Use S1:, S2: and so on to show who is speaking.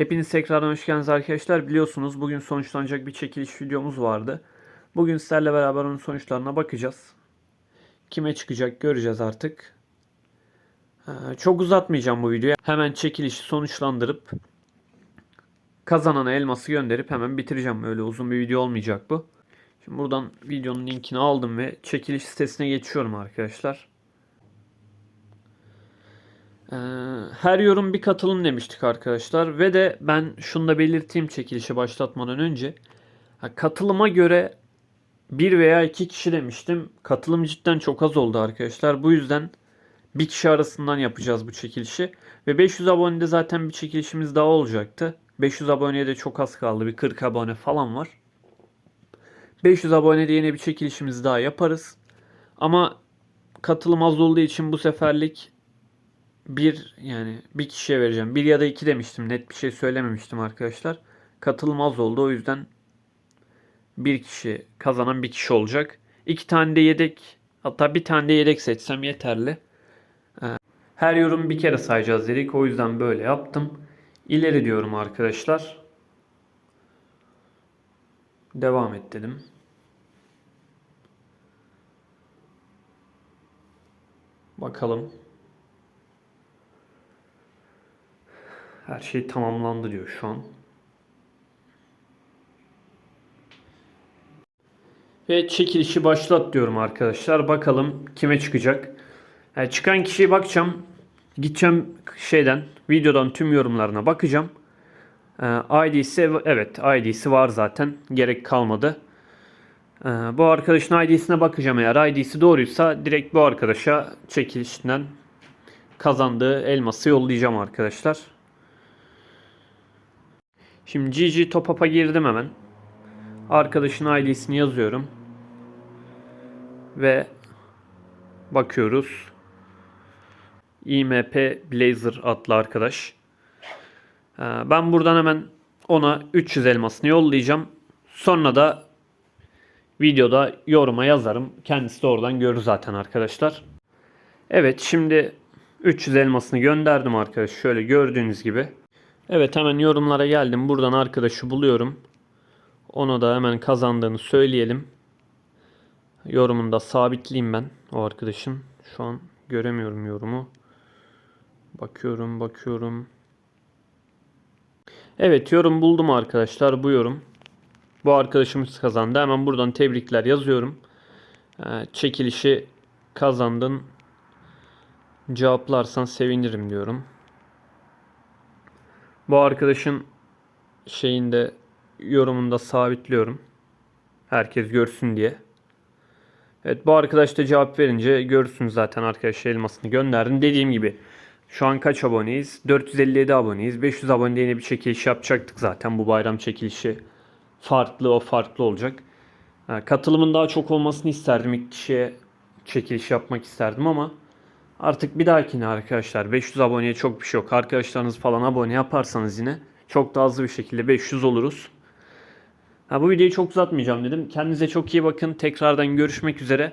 S1: Hepiniz tekrardan hoş geldiniz arkadaşlar. Biliyorsunuz bugün sonuçlanacak bir çekiliş videomuz vardı. Bugün sizlerle beraber onun sonuçlarına bakacağız. Kime çıkacak göreceğiz artık. Ee, Çok uzatmayacağım bu videoyu. Hemen çekilişi sonuçlandırıp kazanana elması gönderip hemen bitireceğim. Öyle uzun bir video olmayacak bu. Şimdi buradan videonun linkini aldım ve çekiliş sitesine geçiyorum arkadaşlar. Ee, Her yorum bir katılım demiştik arkadaşlar ve de ben şunu da belirteyim çekilişi başlatmadan önce. Katılıma göre bir veya iki kişi demiştim. Katılım cidden çok az oldu arkadaşlar. Bu yüzden bir kişi arasından yapacağız bu çekilişi. Ve 500 abonede zaten bir çekilişimiz daha olacaktı. 500 aboneye de çok az kaldı. Bir 40 abone falan var. 500 abonede yine bir çekilişimiz daha yaparız. Ama katılım az olduğu için bu seferlik bir yani bir kişiye vereceğim. Bir ya da iki demiştim. Net bir şey söylememiştim arkadaşlar. Katılım az oldu. O yüzden bir kişi kazanan bir kişi olacak. İki tane de yedek hatta bir tane de yedek seçsem yeterli. Ee, Her yorum bir kere sayacağız dedik. O yüzden böyle yaptım. İleri diyorum arkadaşlar. Devam et dedim. Bakalım. Her şey tamamlandı diyor şu an. Ve çekilişi başlat diyorum arkadaşlar. Bakalım kime çıkacak. Yani çıkan kişiye bakacağım. Gideceğim şeyden, videodan tüm yorumlarına bakacağım. Ee, ID'si evet ID'si var zaten. Gerek kalmadı. Ee, bu arkadaşın ID'sine bakacağım eğer ID'si doğruysa direkt bu arkadaşa çekilişinden kazandığı elması yollayacağım arkadaşlar. Şimdi GG Top Up'a girdim hemen. Arkadaşın ID'sini yazıyorum. Ve bakıyoruz. IMP Blazer adlı arkadaş. Ee, Ben buradan hemen ona 300 elmasını yollayacağım. Sonra da videoda yoruma yazarım. Kendisi de oradan görür zaten arkadaşlar. Evet şimdi 300 elmasını gönderdim arkadaş. Şöyle gördüğünüz gibi. Evet hemen yorumlara geldim. Buradan arkadaşı buluyorum. Ona da hemen kazandığını söyleyelim. Yorumunu da sabitleyeyim ben o arkadaşın. Şu an göremiyorum yorumu. Bakıyorum bakıyorum. Evet yorum buldum arkadaşlar bu yorum. Bu arkadaşımız kazandı. Hemen buradan tebrikler yazıyorum. Ee, Çekilişi kazandın. Cevaplarsan sevinirim diyorum. Bu arkadaşın şeyinde yorumunda sabitliyorum. Herkes görsün diye. Evet bu arkadaş da cevap verince görürsünüz zaten arkadaş elmasını gönderdim. Dediğim gibi şu an kaç aboneyiz? 457 aboneyiz. 500 abonede bir çekiliş yapacaktık zaten. Bu bayram çekilişi farklı o farklı olacak. Katılımın daha çok olmasını isterdim. İlk kişiye çekiliş yapmak isterdim ama artık bir dahakine arkadaşlar 500 aboneye çok bir şey yok. Arkadaşlarınız falan abone yaparsanız yine çok daha hızlı bir şekilde 500 oluruz. Ha, bu videoyu çok uzatmayacağım dedim. Kendinize çok iyi bakın. Tekrardan görüşmek üzere.